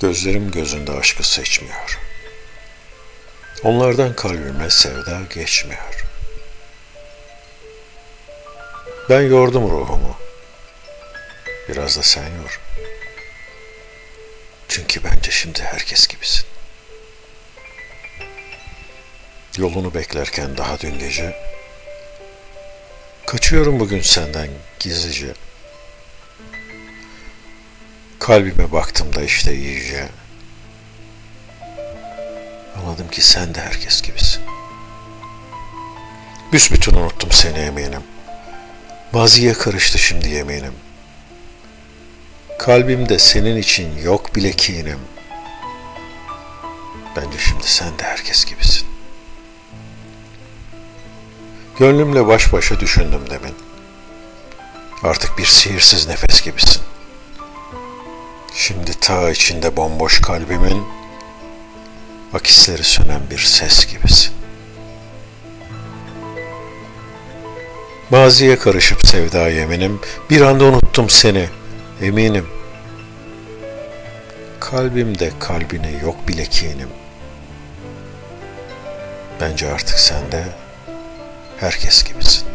Gözlerim gözünde aşkı seçmiyor. Onlardan kalbime sevda geçmiyor. Ben yordum ruhumu. Biraz da sen yor. Çünkü bence şimdi herkes gibisin. Yolunu beklerken daha dün gece kaçıyorum bugün senden gizlice. Kalbime baktım da işte iyice. Anladım ki sen de herkes gibisin. Büsbütün unuttum seni eminim. Maziye karıştı şimdi yeminim. Kalbimde senin için yok bile kinim. Bence şimdi sen de herkes gibisin. Gönlümle baş başa düşündüm demin. Artık bir sihirsiz nefes gibisin. Şimdi ta içinde bomboş kalbimin akisleri sönen bir ses gibisin. Maziye karışıp sevda yeminim, bir anda unuttum seni, eminim. Kalbimde kalbine yok bile kinim. Bence artık sen de herkes gibisin.